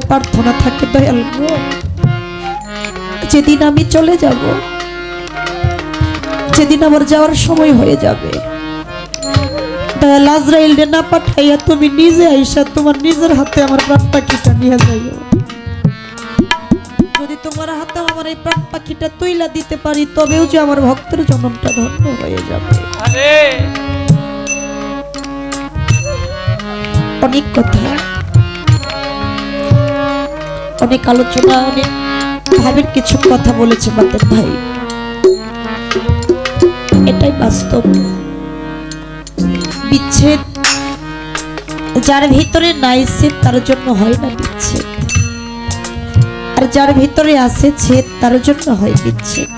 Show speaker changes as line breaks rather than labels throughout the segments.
প্রার্থনা থাকে দয়াল যেদিন আমি চলে যাব যেদিন আমার যাওয়ার সময় হয়ে যাবে দয়াল আজরাইল রে না পাঠাইয়া তুমি নিজে আইসা তোমার নিজের হাতে আমার প্রাণ পাখিটা নিয়ে যাইও। যদি তোমার হাতে আমার এই প্রাণ পাখিটা তৈলা দিতে পারি তবেও যে আমার ভক্তের জন্মটা ধন্য হয়ে যাবে। অনেক কথা। অনেক আলোচনা অনেক ভাবের কিছু কথা বলেছে বাতের ভাই। এটাই বাস্তব। বিচ্ছেদ যার ভিতরে নাই সে, তার জন্য হয় না বিচ্ছেদ। আর যার ভিতরে আছে ছেদ তার জন্য হয় বিচ্ছেদ।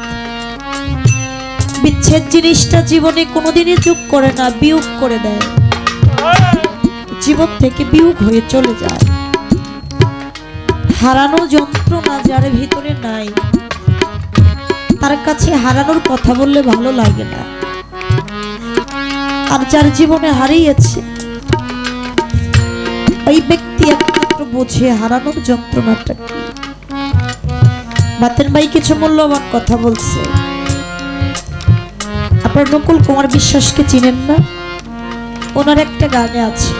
বিচ্ছেদ জিনিসটা জীবনে কোনোদিনই যোগ করে না, বিয়োগ করে দেয়। জীবন থেকে বিয়োগ হয়ে চলে যায়। হারানো যন্ত্রণা যার ভিতরে নাই, তার কাছে হারানোর কথা বললে ভালো লাগে না। আর যার জীবনে হারিয়েছে, ওই ব্যক্তি একমাত্র বোঝে হারানোর যন্ত্রণাটা কি। বাতেন ভাই কিছু মূল্যবান কথা বলছে। আপনার নকুল কুমার বিশ্বাসকে চিনেন না? ওনার একটা গানে আছে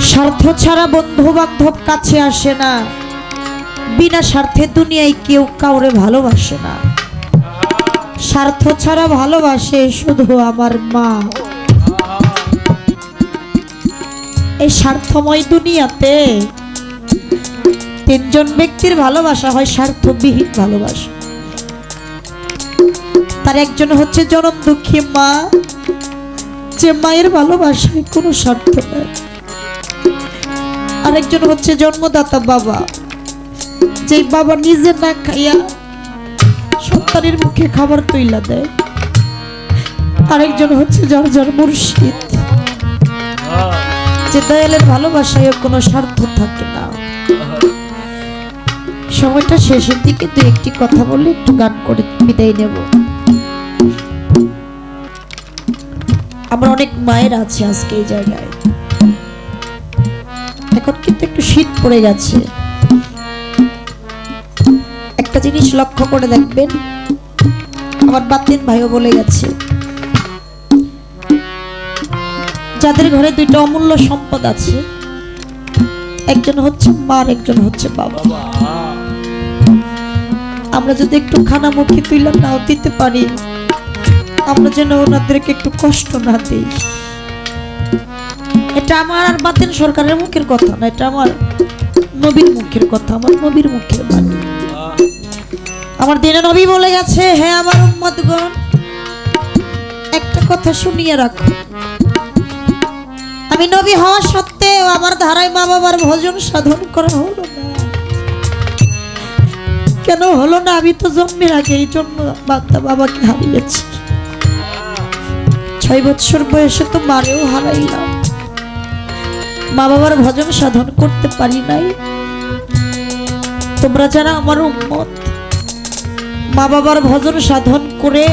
স্বার্থ ছাড়া বন্ধু বান্ধব কাছে আসে না। বিনা স্বার্থে দুনিয়ায় কেউ কাউরে ভালোবাসে না। স্বার্থ ছাড়া ভালোবাসে শুধু আমার মা। এই স্বার্থময় দুনিয়াতে তিনজন ব্যক্তির ভালোবাসা হয় স্বার্থবিহীন ভালোবাসা। তার একজন হচ্ছে জনম দুঃখী মা। যে মায়ের ভালোবাসায় কোনো স্বার্থ নেই। আরেকজন হচ্ছে জন্মদাতা বাবা। যে বাবা নিজে না খাইয়া সন্তানের মুখে খাবার তৈলা দেয়, আরেকজন হচ্ছে যার যার মুর্শিদ। যে দয়ালের ভালোবাসায় কোনো স্বার্থ থাকে না। সময়টা শেষের দিকে দু একটি কথা বলে একটু গান করে বিদায় নেব। আমার অনেক মায়ের আছে আজকে এই জায়গায়। এখন কিন্তু একটু শীত পড়ে গেছে একটা জিনিস লক্ষ্য করে দেখবেন, আমার বাতিন ভাইও বলে গেছে, যাদের ঘরে দুইটা অমূল্য সম্পদ আছে, একজন হচ্ছে মা আর একজন হচ্ছে বাবা। আমরা যদি একটু খানামুখী তুইলা নাও দিতে পারি। আমরা যেন ওনাদেরকে একটু কষ্ট না দিই। এটা আমার আর বাতেন সরকারের মুখের কথা না, এটা আমার নবীর মুখের কথা, আমার নবীর মুখের বাণী। আমার দিনে নবী বলে গেছে হ্যাঁ আমার উম্মতগণ, একটা কথা শুনিয়ে রাখো। আমি নবী হওয়া সত্ত্বেও আমার ধারায় মা বাবার ভোজন সাধন করা হলো কেন হলো না? আমি তো জন্মের আগে এই জন্য বাচ্চা বাবাকে হারিয়েছি। ছয় বছর বয়সে তো মারেও হারাইলাম। মা বাবার ভজন সাধন করতে পারি নাই। তোমরা যারা আমার উম্মত মা বাবার ভজন সাধন করে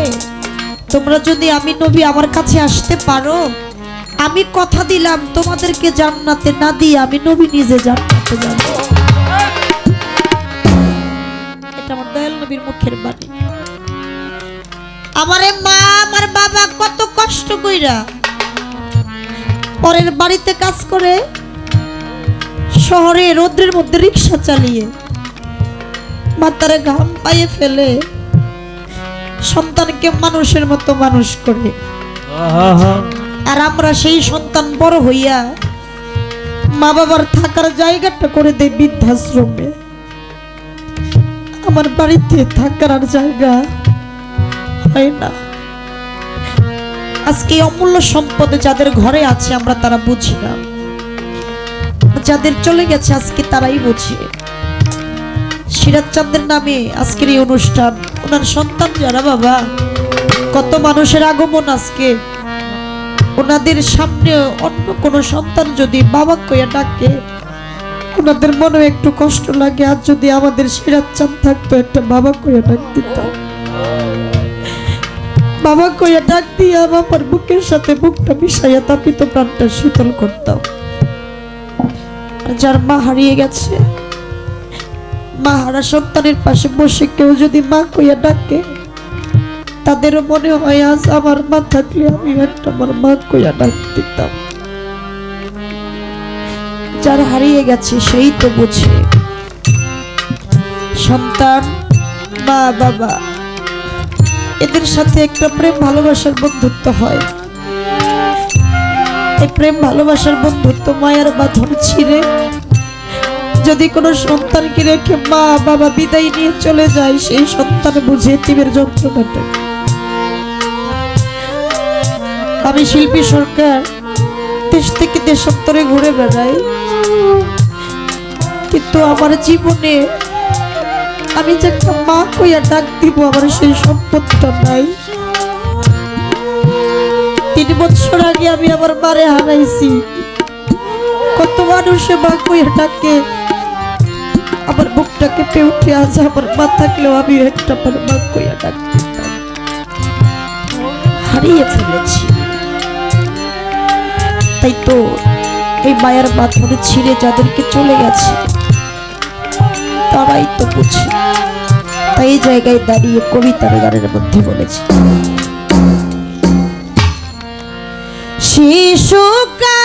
তোমরা যদি আমি নবী আমার কাছে আসতে পারো, আমি কথা দিলাম, তোমাদেরকে জান্নাতে না দিয়ে আমি নবী নিজে জান্নাতে যাব। এটা আমার দয়াল নবীর মুখের বাণী। আমারে মা, আমার বাবা কত কষ্ট কইরা পরের বাড়িতে কাজ করে শহরে রোদ্রের মধ্যে রিক্সা চালিয়ে মাতারে ঘাম পায়ে ফেলে সন্তানকে মানুষের মতো মানুষ করে। আর আমরা সেই সন্তান বড় হইয়া মা বাবার থাকার জায়গাটা করে দেয় বৃদ্ধাশ্রমে। আমার বাড়িতে থাকার আর জায়গা হয় না। আজকে অমূল্য সম্পদ যাদের ঘরে আছে আমরা তারা বুঝি না। যাদের চলে গেছে আজকে তারাই বুঝে। সিরাজ চাঁদের নামে আজকের এই অনুষ্ঠান, ওনার সন্তান যারা বাবা, কত মানুষের আগমন আজকে। ওনাদের সামনে অন্য কোনো সন্তান যদি বাবা কইয়া ডাকে, ওনাদের মনে একটু কষ্ট লাগে, আর যদি আমাদের সিরাজ চাঁদ থাকতো, একটা বাবা কইয়া ডাক দিতাম বাবা কইয়া ডাক দিয়া বাবার বুকের সাথে বুকটা মিশাইয়া তাপিত প্রাণটা শীতল করতাম। যার মা হারিয়ে গেছে মা হারা সন্তানের পাশে বসে কেউ যদি মা কইয়া ডাকে, তাদেরও মনে হয় আজ আমার মা থাকলে আমি একটা আমার মা কইয়া ডাক দিতাম। যার হারিয়ে গেছে সেই তো বুঝে। সন্তান, মা, বাবা। এদের সাথে একটা প্রেম ভালোবাসার বন্ধুত্ব হয়। এই প্রেম ভালোবাসার বন্ধুত্ব মায়ের বাঁধন ছিঁড়ে। যদি কোনো সন্তানকে রেখে মা, বাবা বিদায় নিয়ে চলে যায়, সেই সন্তান বুঝে তীবের যন্ত্রণাটা আমি শিল্পী সরকার, দেশ থেকে দেশান্তরে ঘুরে বেড়াই। কিন্তু আমার জীবনে আমি যে একটা মা কইয়া ডাক দিব, আমার সেই সম্পদটা নাই। তিন বছর আগে আমি আমার মারে হারাইছি। কত মানুষে মা কইয়া ডাকে। আমার বুকটা কেঁপে উঠে আজ আমার মা থাকলেও আমি একটা আমার মা কইয়া ডাক হারিয়ে ফেলেছি। তাই তো এই মায়ের বাঁধনে ছিঁড়ে যাদেরকে চলে গেছে তারাই তো বুঝি। তাই এই জায়গায় দাঁড়িয়ে কবিতার গানের মধ্যে বলেছি। শিশুকালে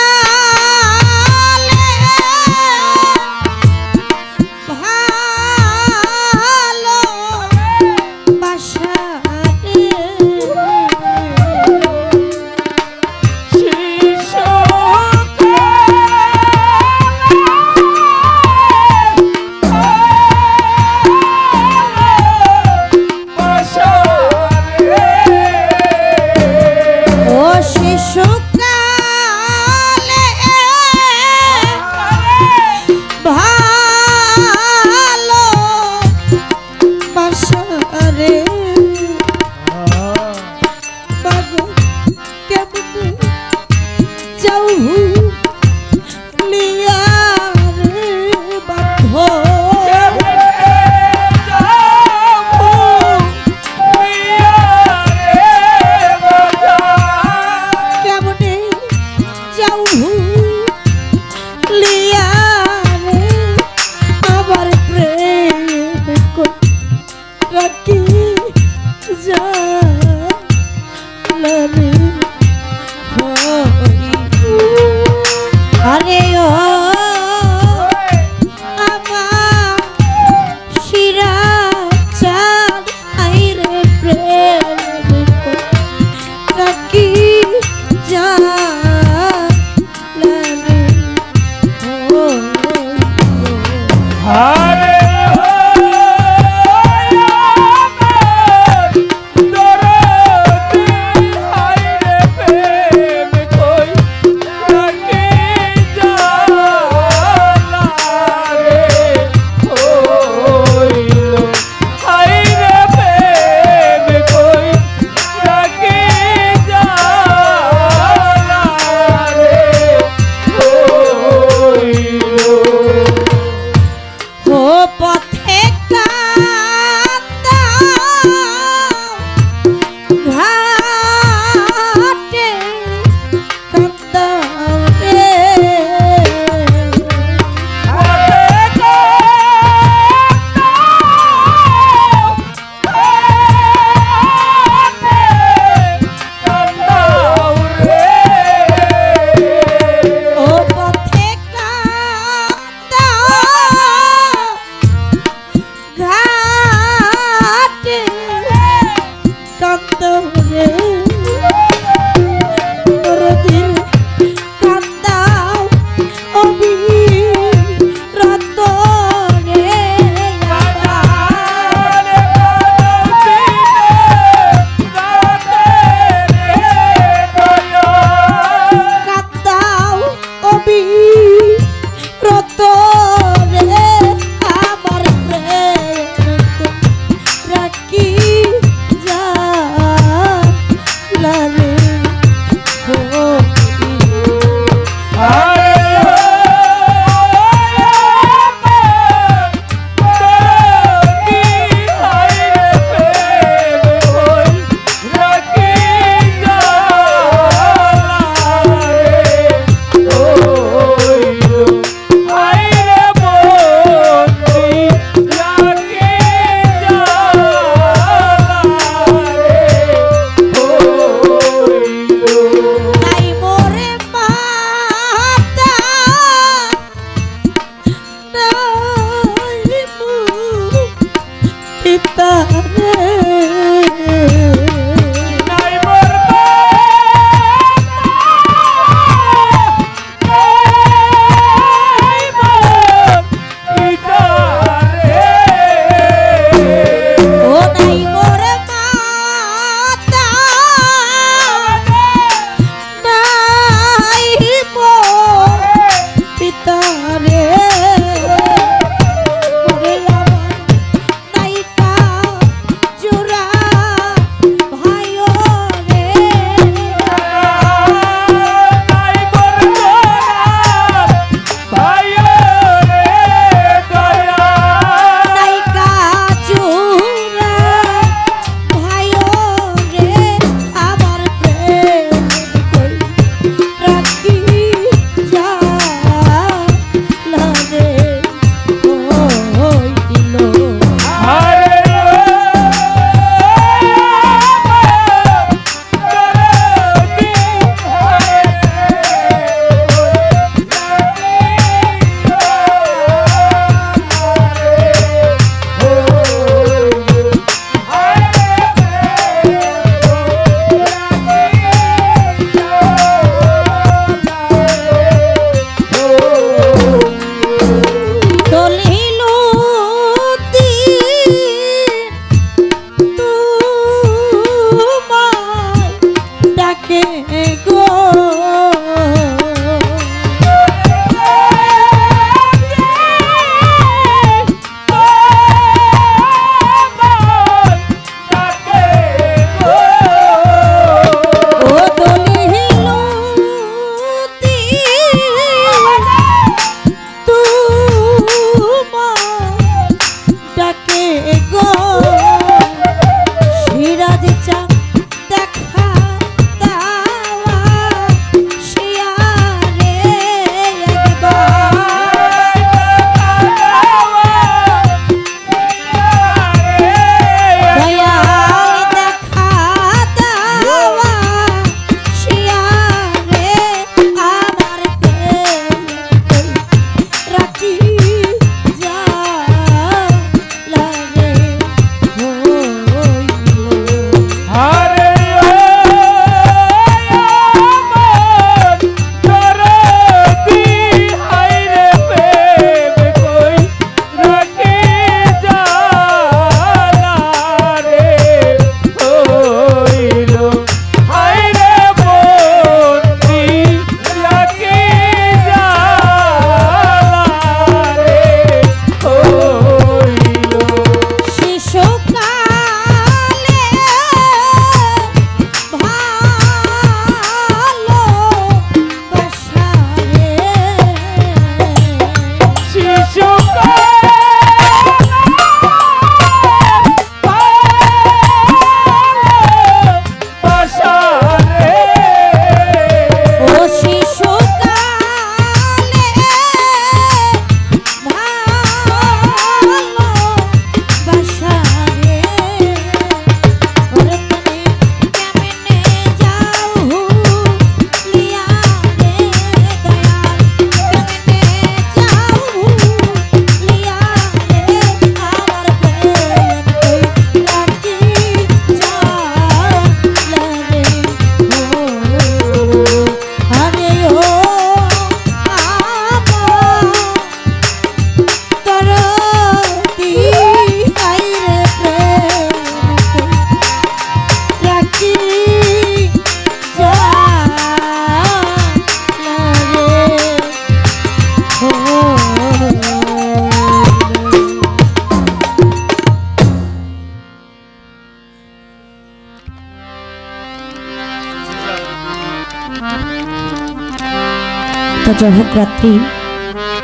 তা জহক হোক রাত্রি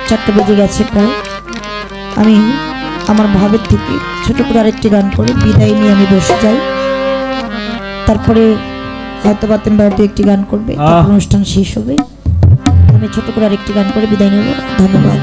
চারটে বেজে গেছে প্রায় আমি আমার ভাবের থেকে ছোটো করে আরেকটি গান করে বিদায় নিয়ে আমি বসে যাই। তারপরে হয়তো বাতেন বাড়িতে একটি গান করবে অনুষ্ঠান শেষ হবে। আমি ছোট করে আরেকটি গান করে বিদায় নেব। ধন্যবাদ।